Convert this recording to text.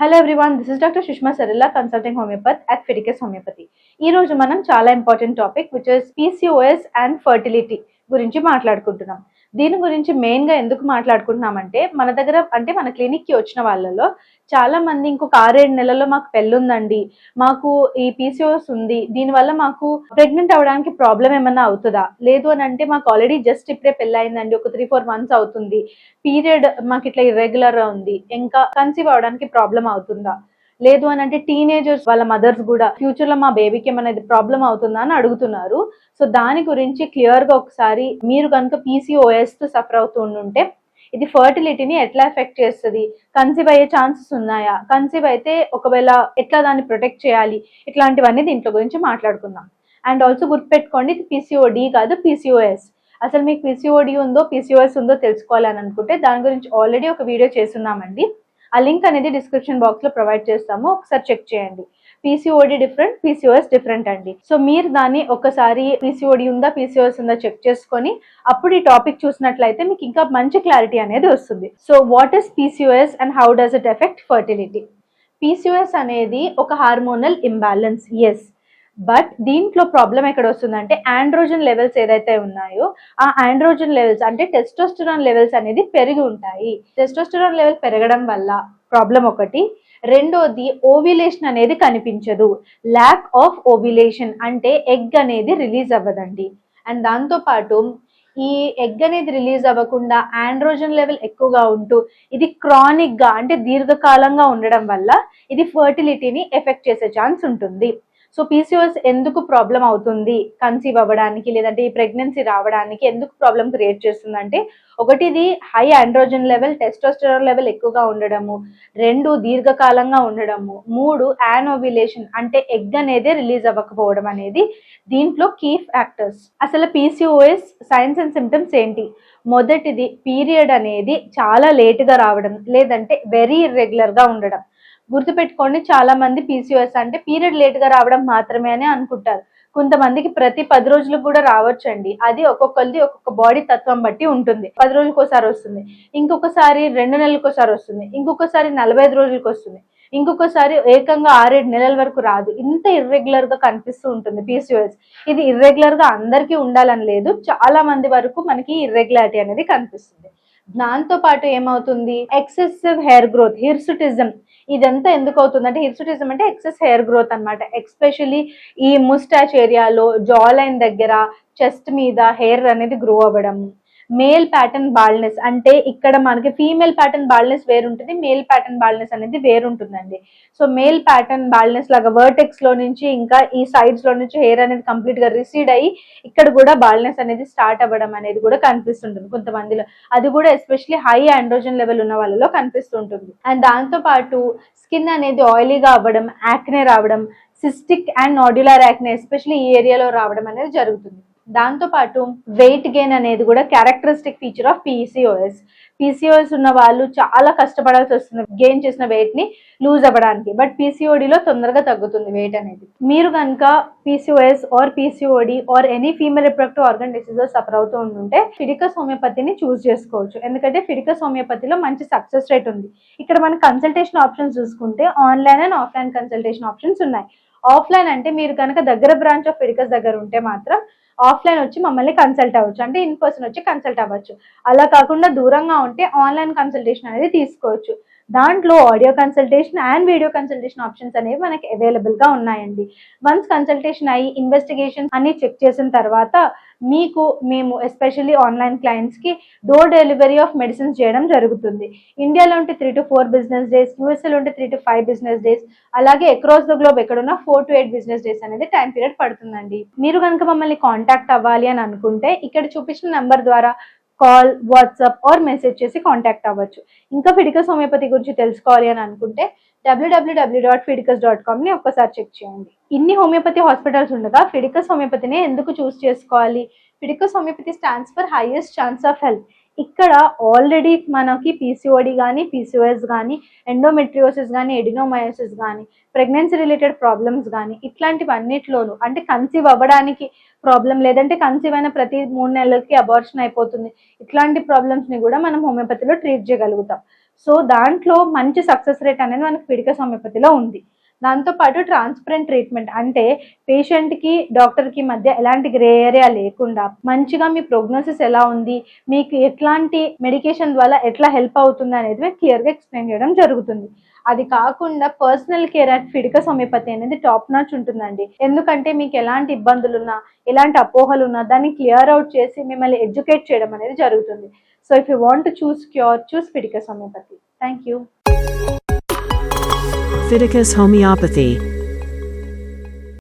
Hello everyone this is doctor Sushma Sarilla consulting homeopath at Fiticus homeopathy ఈ రోజు మనం చాలా important topic which is PCOS and fertility గురించి మాట్లాడుకుంటున్నాం. దీని గురించి మెయిన్గా ఎందుకు మాట్లాడుకుంటున్నామంటే మన దగ్గర అంటే మన క్లినిక్కి వచ్చిన వాళ్ళలో చాలా మంది ఇంకొక ఆరేడు నెలల్లో మాకు పెళ్ళుందండి. మాకు ఈ పీసీఓస్ ఉంది. దీనివల్ల మాకు ప్రెగ్నెంట్ అవ్వడానికి ప్రాబ్లం ఏమన్నా అవుతుందా? లేదు అని అంటే మాకు ఆల్రెడీ జస్ట్ ఇప్పుడే పెళ్ళయిందండి. ఒక త్రీ ఫోర్ మంత్స్ అవుతుంది. పీరియడ్ మాకు ఇట్లా ఇర్రెగ్యులర్గా ఉంది. ఇంకా కన్సీవ్ అవడానికి ప్రాబ్లం అవుతుందా? లేదు అని అంటే టీనేజర్స్ వాళ్ళ మదర్స్ కూడా ఫ్యూచర్లో మా బేబీకి ఏమైనా ప్రాబ్లం అవుతుందా అని అడుగుతున్నారు. సో దాని గురించి క్లియర్గా ఒకసారి మీరు కనుక పీసీఓఎస్తో సఫర్ అవుతూ ఉంటే ఇది ఫర్టిలిటీని ఎట్లా ఎఫెక్ట్ చేస్తుంది? కన్సీవ్ అయ్యే ఛాన్సెస్ ఉన్నాయా? కన్సీవ్ అయితే ఒకవేళ ఎట్లా దాన్ని ప్రొటెక్ట్ చేయాలి? ఇట్లాంటివన్నీ దీంట్లో గురించి మాట్లాడుకుందాం. అండ్ ఆల్సో గుర్తుపెట్టుకోండి ఇది పీసీఓడి కాదు పీసీఓఎస్ అసలు మీకు పీసీఓడి ఉందో పీసీఓఎస్ ఉందో తెలుసుకోవాలని అనుకుంటే దాని గురించి ఆల్రెడీ ఒక వీడియో చేస్తున్నామండి. ఆ లింక్ అనేది డిస్క్రిప్షన్ బాక్స్లో ప్రొవైడ్ చేస్తాము. ఒకసారి చెక్ చేయండి. పీసీఓడి డిఫరెంట్ పీసీఓఎస్ డిఫరెంట్ అండి. సో మీరు దాన్ని ఒకసారి పీసీఓడి ఉందా పీసీఓఎస్ ఉందా చెక్ చేసుకొని అప్పుడు ఈ టాపిక్ చూసినట్లయితే మీకు ఇంకా మంచి క్లారిటీ అనేది వస్తుంది. So what is PCOS and how does it affect fertility PCOS అనేది ఒక హార్మోనల్ ఇంబ్యాలెన్స్ ఎస్ బట్ దీంట్లో ప్రాబ్లం ఎక్కడ వస్తుందంటే ఆండ్రోజన్ లెవెల్స్ ఏదైతే ఉన్నాయో ఆ ఆండ్రోజన్ లెవెల్స్ అంటే టెస్టోస్టరాన్ లెవెల్స్ అనేది పెరిగి ఉంటాయి టెస్టోస్టరాన్ లెవెల్ పెరగడం వల్ల ప్రాబ్లం ఒకటి. రెండోది ఓవిలేషన్ అనేది కనిపించదు. ల్యాక్ ఆఫ్ ఓవిలేషన్ అంటే ఎగ్ అనేది రిలీజ్ అవ్వదండి. అండ్ దాంతోపాటు ఈ ఎగ్ అనేది రిలీజ్ అవ్వకుండా ఆండ్రోజన్ లెవెల్ ఎక్కువగా ఉంటూ ఇది క్రానిక్గా అంటే దీర్ఘకాలంగా ఉండడం వల్ల ఇది ఫర్టిలిటీని ఎఫెక్ట్ చేసే ఛాన్స్ ఉంటుంది. సో పీసీఓఎస్ ఎందుకు ప్రాబ్లం అవుతుంది కన్సీవ్ అవ్వడానికి లేదంటే ఈ ప్రెగ్నెన్సీ రావడానికి ఎందుకు ప్రాబ్లం క్రియేట్ చేస్తుందంటే ఒకటి ఇది high androgen level testosterone level ఎక్కువగా ఉండడము రెండు దీర్ఘకాలంగా ఉండడము మూడు యానోవిలేషన్ అంటే ఎగ్ అనేది రిలీజ్ అవ్వకపోవడం అనేది దీంట్లో కీ ఫ్యాక్టర్స్. అసలు పీసీఓఎస్ సైన్స్ అండ్ సిమ్టమ్స్ ఏంటి? మొదటిది పీరియడ్ అనేది చాలా లేటుగా రావడం లేదంటే వెరీ ఇర్రెగ్యులర్గా ఉండడం. గుర్తుపెట్టుకోండి చాలా మంది పీసీఓఎస్ అంటే పీరియడ్ లేట్గా రావడం మాత్రమే అని అనుకుంటారు. కొంతమందికి ప్రతి పది రోజులకు కూడా రావచ్చండి. అది ఒక్కొక్కరిది ఒక్కొక్క బాడీ తత్వం బట్టి ఉంటుంది. పది రోజులకోసారి వస్తుంది. ఇంకొకసారి రెండు నెలలకోసారి వస్తుంది. ఇంకొకసారి నలభై ఐదు రోజులకి వస్తుంది. ఇంకొకసారి ఏకంగా ఆరేడు నెలల వరకు రాదు. ఇంత ఇర్రెగ్యులర్గా కనిపిస్తూ ఉంటుంది పీసీఓఎస్ ఇది ఇర్రెగ్యులర్గా అందరికీ ఉండాలని లేదు. చాలా మంది వరకు మనకి ఇర్రెగ్యులారిటీ అనేది కనిపిస్తుంది. దాంతో పాటు ఏమవుతుంది? ఎక్సెసివ్ హెయిర్ గ్రోత్ హిర్సుటిజం ఇదంతా ఎందుకు అవుతుంది అంటే హిర్సుటిజం అంటే ఎక్సెస్ హెయిర్ గ్రోత్ అనమాట ఎక్స్పెషలీ ఈ ముస్టాచ్ ఏరియాలో జా లైన్ దగ్గర చెస్ట్ మీద హెయిర్ అనేది గ్రో అవ్వడం మేల్ ప్యాటర్న్ బాల్నెస్ అంటే ఇక్కడ మనకి ఫీమేల్ ప్యాటర్న్ బాల్నెస్ వేరుంటుంది మేల్ ప్యాటర్న్ బాల్నెస్ అనేది వేరుంటుందండి. సో మేల్ ప్యాటర్న్ బాల్నెస్ లాగా వర్టెక్స్లో నుంచి ఇంకా ఈ సైడ్స్లో నుంచి హెయిర్ అనేది కంప్లీట్గా రిసీడ్ అయ్యి ఇక్కడ కూడా బాల్నెస్ అనేది స్టార్ట్ అవ్వడం అనేది కూడా కనిపిస్తుంటుంది కొంతమందిలో. అది కూడా ఎస్పెషలీ హై ఆండ్రోజన్ లెవెల్ ఉన్న వాళ్ళలో కనిపిస్తుంటుంది. అండ్ దాంతో పాటు స్కిన్ అనేది ఆయిలీగా అవ్వడం యాక్నే రావడం cystic and nodular acne especially ఈ ఏరియాలో రావడం అనేది జరుగుతుంది. దాంతో పాటు వెయిట్ గెయిన్ అనేది కూడా characteristic feature of PCOS PCOS ఉన్న వాళ్ళు చాలా కష్టపడాల్సి వస్తుంది గెయిన్ చేసిన వెయిట్ని లూజ్ అవ్వడానికి. బట్ పీసీఓడిలో తొందరగా తగ్గుతుంది వెయిట్ అనేది. మీరు కనుక PCOS or PCOD or any female reproductive organ diseases suffer అవుతూ ఉంటుంటే ఫిడికస్ హోమియోపతిని చూస్ చేసుకోవచ్చు. ఎందుకంటే ఫిడికస్ హోమియోపతిలో మంచి సక్సెస్ రేట్ ఉంది. ఇక్కడ మన కన్సల్టేషన్ ఆప్షన్స్ చూసుకుంటే online and offline consultation options ఉన్నాయి. ఆఫ్లైన్ అంటే మీరు కనుక దగ్గర బ్రాంచ్ ఆఫ్ ఫిడికస్ దగ్గర ఉంటే మాత్రం ఆఫ్లైన్ వచ్చి మమ్మల్ని కన్సల్ట్ అవ్వచ్చు. అంటే ఇన్ పర్సన్ వచ్చి కన్సల్ట్ అవ్వచ్చు. అలా కాకుండా దూరంగా ఉంటే ఆన్లైన్ కన్సల్టేషన్ అనేది తీసుకోవచ్చు. దాంట్లో audio consultation and video consultation options అనేవి మనకి అవైలబుల్గా ఉన్నాయండి. వన్స్ కన్సల్టేషన్ అయ్యి ఇన్వెస్టిగేషన్ అన్ని చెక్ చేసిన తర్వాత మీకు మేము ఎస్పెషల్లీ ఆన్లైన్ క్లయింట్స్కి డోర్ డెలివరీ ఆఫ్ మెడిసిన్స్ చేయడం జరుగుతుంది. ఇండియాలో ఉంటే three to four business days యూఎస్ఏలో ఉంటే three to five business days అలాగే అక్రాస్ ద గ్లోబ్ ఎక్కడున్నా four to eight business days అనేది టైం పీరియడ్ పడుతుందండి. మీరు కనుక మమ్మల్ని కాంటాక్ట్ అవ్వాలి అని అనుకుంటే ఇక్కడ చూపించిన నెంబర్ ద్వారా కాల్ వాట్సాప్ ఆర్ మెసేజ్ చేసి కాంటాక్ట్ అవ్వచ్చు. ఇంకా ఫిడికస్ హోమియోపతి గురించి తెలుసుకోవాలి అని అనుకుంటే డబ్ల్యూడబ్ల్యూడబ్ల్యూ డాట్ ఫిడికస్ డాట్ కామ్ని ఒక్కసారి చెక్ చేయండి. ఇన్ని హోమియోపతి హాస్పిటల్స్ ఉండగా ఫిడికస్ హోమియోపతిని ఎందుకు చూస్ చేసుకోవాలి? Fidicus homeopathy stands for highest chance of health ఇక్కడ ఆల్రెడీ మనకి పీసీఓడి కానీ పీసీఓఎస్ కానీ ఎండోమెట్రియోసిస్ కానీ ఎడినోమయోసిస్ కానీ ప్రెగ్నెన్సీ రిలేటెడ్ ప్రాబ్లమ్స్ కానీ ఇట్లాంటివన్నిట్లోనూ అంటే కన్సీవ్ అవ్వడానికి ప్రాబ్లం లేదంటే కన్సీవ్ అయిన ప్రతి మూడు నెలలకి అబార్షన్ అయిపోతుంది. ఇట్లాంటి ప్రాబ్లమ్స్ని కూడా మనం హోమియోపతిలో ట్రీట్ చేయగలుగుతాం. సో దాంట్లో మంచి సక్సెస్ రేట్ అనేది మనకి ఫిడికస్ హోమియోపతిలో ఉంది. దాంతోపాటు ట్రాన్స్పరెంట్ ట్రీట్మెంట్ అంటే పేషెంట్కి డాక్టర్కి మధ్య ఎలాంటి గ్రే ఏరియా లేకుండా మంచిగా మీ ప్రోగ్నోసిస్ ఎలా ఉంది మీకు ఎట్లాంటి మెడికేషన్ ద్వారా ఎట్లా హెల్ప్ అవుతుంది అనేది క్లియర్గా ఎక్స్ప్లెయిన్ చేయడం జరుగుతుంది. అది కాకుండా personal care at Fiticus homeopathy అనేది టాప్ నాచ్ ఉంటుందండి. ఎందుకంటే మీకు ఎలాంటి ఇబ్బందులు ఉన్నా ఎలాంటి అపోహలు ఉన్నా దాన్ని క్లియర్ అవుట్ చేసి మిమ్మల్ని ఎడ్యుకేట్ చేయడం అనేది జరుగుతుంది. So if you want choose cure choose Fiticus homeopathy thank you Fiticus homeopathy.